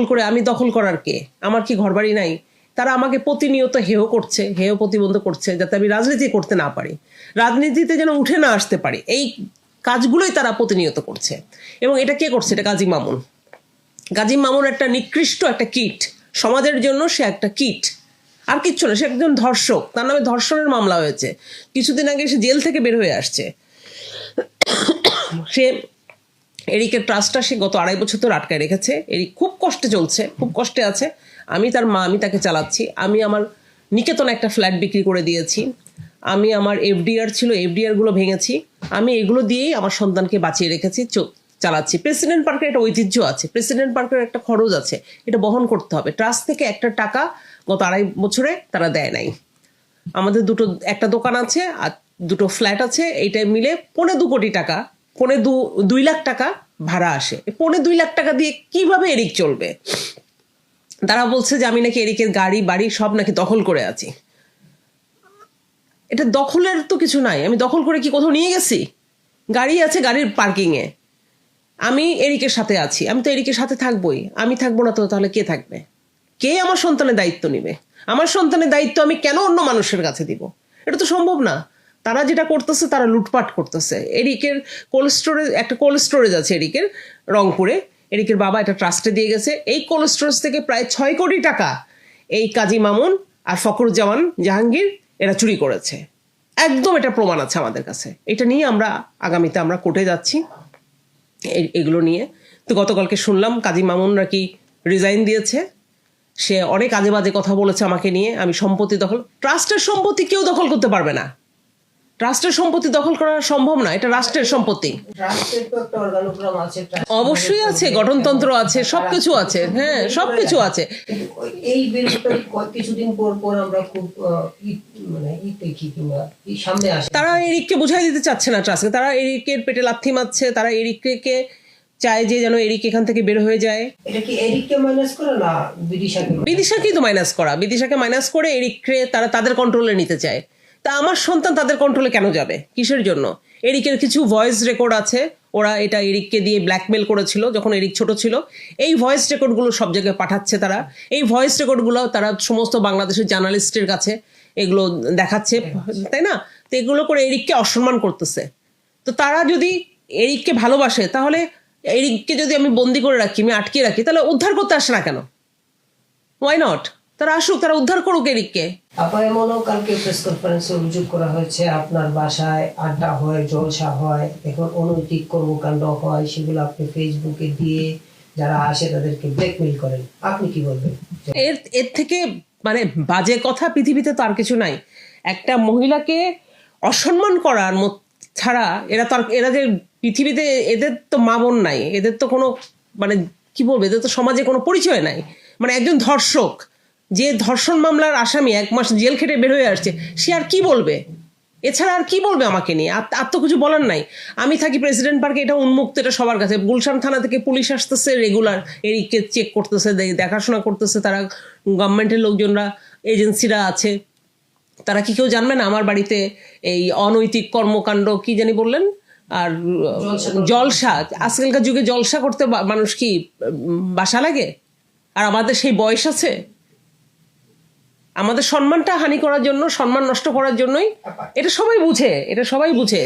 দখল করে আমি দখল করার কে? আমার কি ঘরবাড়ি নাই? তারা আমাকে প্রতিনিয়ত হেয় করছে, হেয় প্রতিবন্ধ করছে, যাতে আমি রাজনীতি করতে না পারি। রাজনীতিতে যেন উঠে না আসতে পারি, এই কাজগুলোই তারা প্রতিনিয়ত করছে। এবং এটা কে করছে? এটা কাজী মামুন। গাজী মামুন একটা নিকৃষ্ট একটা কিট। সমাজের জন্য সে একটা কিট। আর কিচ্ছু না, সে একজন ধর্ষক। তার নামে ধর্ষণের মামলা হয়েছে। কিছুদিন আগে সে জেল থেকে বের হয়ে আসছে। সে এরিকের ট্রাস্টটা সে গত আড়াই বছর ধরে আটকায় রেখেছে। এরিক খুব কষ্টে চলছে, খুব কষ্টে আছে। আমি তার মা, আমি তাকে চালাচ্ছি। আমি আমার নিকেতন একটা ফ্ল্যাট বিক্রি করে দিয়েছি। আমি আমার এফডিআর ছিল এফডিআরগুলো ভেঙেছি। আমি এগুলো দিয়েই আমার সন্তানকে বাঁচিয়ে রেখেছি চালাচ্ছি। প্রেসিডেন্ট পার্কের একটা ঐতিহ্য আছে। প্রেসিডেন্ট পার্কের একটা খরচ আছে। এটা বহন করতে হবে। ট্রাস্ট থেকে একটা টাকা গত আড়াই বছরে তারা দেয় নাই। আমাদের দুটো, একটা দোকান আছে আর দুটো ফ্ল্যাট আছে। এইটা মিলে পৌনে দু কোটি টাকা, পৌনে দু, দুই লাখ টাকা ভাড়া আসে। পৌনে দুই লাখ টাকা দিয়ে কীভাবে এরিক চলবে? তারা বলছে যে, আমি নাকি এরিকের গাড়ি, বাড়ি সব নাকি দখল করে আছি। এটা দখলের তো কিছু নাই। আমি দখল করে কি কোথাও নিয়ে গেছি? গাড়ি আছে গাড়ির পার্কিংয়ে আমি এরিকের সাথে আছি। আমি তো এরিকের সাথে থাকবোই। আমি থাকব না তো তাহলে কে থাকবে? কে আমার সন্তানের দায়িত্ব নেবে? আমার সন্তানের দায়িত্ব আমি কেন অন্য মানুষের কাছে দিব? এটা তো সম্ভব না। তারা যেটা করতেছে, তারা লুটপাট করতেছে। এরিকের কোল্ড স্টোরেজ একটা কোল্ড স্টোরেজ আছে এরিকের রংপুরে। এরিকের বাবা এটা ট্রাস্টে দিয়ে গেছে। এই কোল্ড স্টোরেজ থেকে প্রায় ছয় কোটি টাকা এই কাজী মামুন আর ফখরুজ্জামান জাহাঙ্গীর এরা চুরি করেছে। একদম এটা প্রমাণ আছে আমাদের কাছে। এটা নিয়ে আমরা আগামীতে আমরা কোর্টে যাচ্ছি। এগুলো নিয়ে। তো গতকালকে শুনলাম কাজী মামুন নাকি রিজাইন দিয়েছে। সে অনেক আজে বাজে কথা বলেছে আমাকে নিয়ে। আমি সম্পত্তি দখল ট্রাস্টের সম্পত্তি কেউ দখল করতে পারবে না। ট্রাস্টের সম্পত্তি দখল করা সম্ভব না এটা রাষ্ট্রের সম্পত্তি। রাষ্ট্রের অবশ্যই আছে গঠনতন্ত্র আছে সবকিছু আছে হ্যাঁ সবকিছু আছে। এই কিছুদিন পর পর আমরা খুব মানে দেখি সামনে আসে। তারা এরিককে বুঝাই দিতে চাচ্ছে না ট্রাস্টকে তারা এরিকের পেটে লাথি মারছে তারা এরিককে চায় যে যেন এরিক এখান থেকে বের হয়ে যায়। এটা কি এরিককে মাইনাস করে না বিদিশাকে বিদিশাকেই তো মাইনাস করা। বিদিশাকে মাইনাস করে এরিককে তারা তাদের কন্ট্রোলে নিতে চায়। তা আমার সন্তান তাদের কন্ট্রোলে কেন যাবে? কিসের জন্য? এরিকের কিছু ভয়েস রেকর্ড আছে। ওরা এটা এরিককে দিয়ে ব্ল্যাকমেল করেছিল যখন এরিক ছোট ছিল। এই ভয়েস রেকর্ডগুলো সব জায়গায় পাঠাচ্ছে তারা। এই ভয়েস রেকর্ডগুলো তারা সমস্ত বাংলাদেশের জার্নালিস্টের কাছে এগুলো দেখাচ্ছে, তাই না? তো এগুলো করে এরিককে অসম্মান করতেছে। তো তারা যদি এরিককে ভালোবাসে, তাহলে এরিককে যদি আমি বন্দি করে রাখি, আমি আটকে রাখি, তাহলে উদ্ধার করতে আসে না কেন? ওয়াই নট তারা আসুক তারা উদ্ধার করুক এরিককে আপা এমনও কালকে প্রেস কনফারেন্সে অভিযোগ করা হয়েছে আপনার বাসায় আড্ডা হয় জলসা হয় এখন অনৈতিক কর্মকাণ্ড হয় সেগুলো আপনি ফেসবুকে দিয়ে যারা আসে তাদেরকে ব্ল্যাকমেইল করেন। আপনি কি বলবেন? এর এর থেকে মানে বাজে কথা পৃথিবীতে তো আর কিছু নাই। একটা মহিলাকে অসম্মান করার মত- ছাড়া এরা তো এরা যে পৃথিবীতে এদের তো মা বোন নাই এদের তো কোনো মানে কি বলব এদের তো সমাজে কোনো পরিচয় নাই। মানে একজন ধর্ষক যে ধর্ষণ মামলার আসামি এক মাস জেল খেটে বের হয়ে আসছে সে আর কি বলবে? এছাড়া আর কি বলবে আমাকে নিয়ে? আর তো কিছু বলার নাই। আমি থাকি প্রেসিডেন্ট পার্কে এটা উন্মুক্ত এটা সবার কাছে। গুলশান থানা থেকে পুলিশ আসতেছে রেগুলার এরিককে চেক করতেছে দেখাশোনা করতেছে। তারা গভর্নমেন্টের লোকজনরা এজেন্সিরা আছে। তারা কি কেউ জানবে না আমার বাড়িতে এই অনৈতিক কর্মকাণ্ড কি জানি বললেন? আর জলসা আজকালকার যুগে জলসা করতে মানুষ কি বাসা লাগে? আর আমাদের সেই বয়স আছে? আমাদের সম্মানটা হানি করার জন্য, সম্মান নষ্ট করার জন্যই। এটা সবাই বুঝে, এটা সবাই বুঝে।